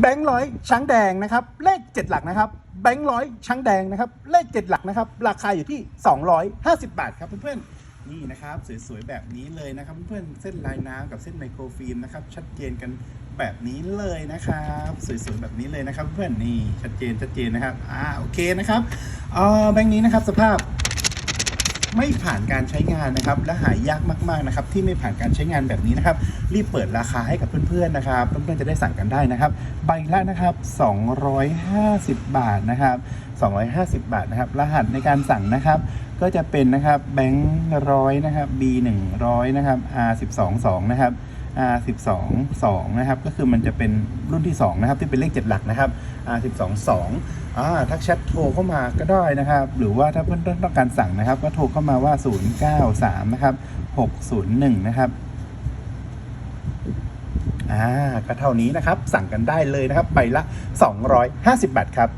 แบงค์ร้อยช้างแดงนะครับ เลข 7 หลักนะครับ แบงค์ร้อยช้างแดงนะครับ เลข 7 หลักนะครับ ราคาอยู่ที่ 250 บาทครับเพื่อนๆนี่นะครับ สวยๆแบบนี้เลยนะครับ เพื่อนๆเส้นลายน้ำกับเส้นไมโครฟิล์มนะครับ ชัดเจนกันแบบนี้เลยนะครับ สวยๆแบบนี้เลยนะครับ เพื่อนนี่ชัดเจนชัดเจนนะครับอ่าโอเคนะครับเอ่อแบงค์นี้นะครับสภาพ ไม่ผ่านการใช้งานนะครับ และหายากมากๆนะครับ ที่ไม่ผ่านการใช้งานแบบนี้นะครับ รีบเปิดราคาให้กับเพื่อนๆนะครับเพื่อนๆจะได้สั่งกันได้นะครับ ใบละนะครับ 250 บาทนะครับ 250 บาทนะครับ รหัสในการสั่งนะครับ ก็จะเป็นนะครับแบงค์ร้อยนะครับ B 100นะครับ R 12 2นะครับ R 12 2นะครับก็คือมันจะเป็นรุ่นที่ 2 นะครับ ที่เป็นเลข 7 หลักนะครับ R 12 2อ่าทักแชทโทรเข้ามาก็ได้นะครับ หรือว่าถ้าเพื่อนต้องการสั่งนะครับ ก็โทรเข้ามาว่า 093 นะครับ 601 นะครับอ่าก็เท่านี้นะครับ สั่งกันได้เลยนะครับใบละ 250 บาทครับ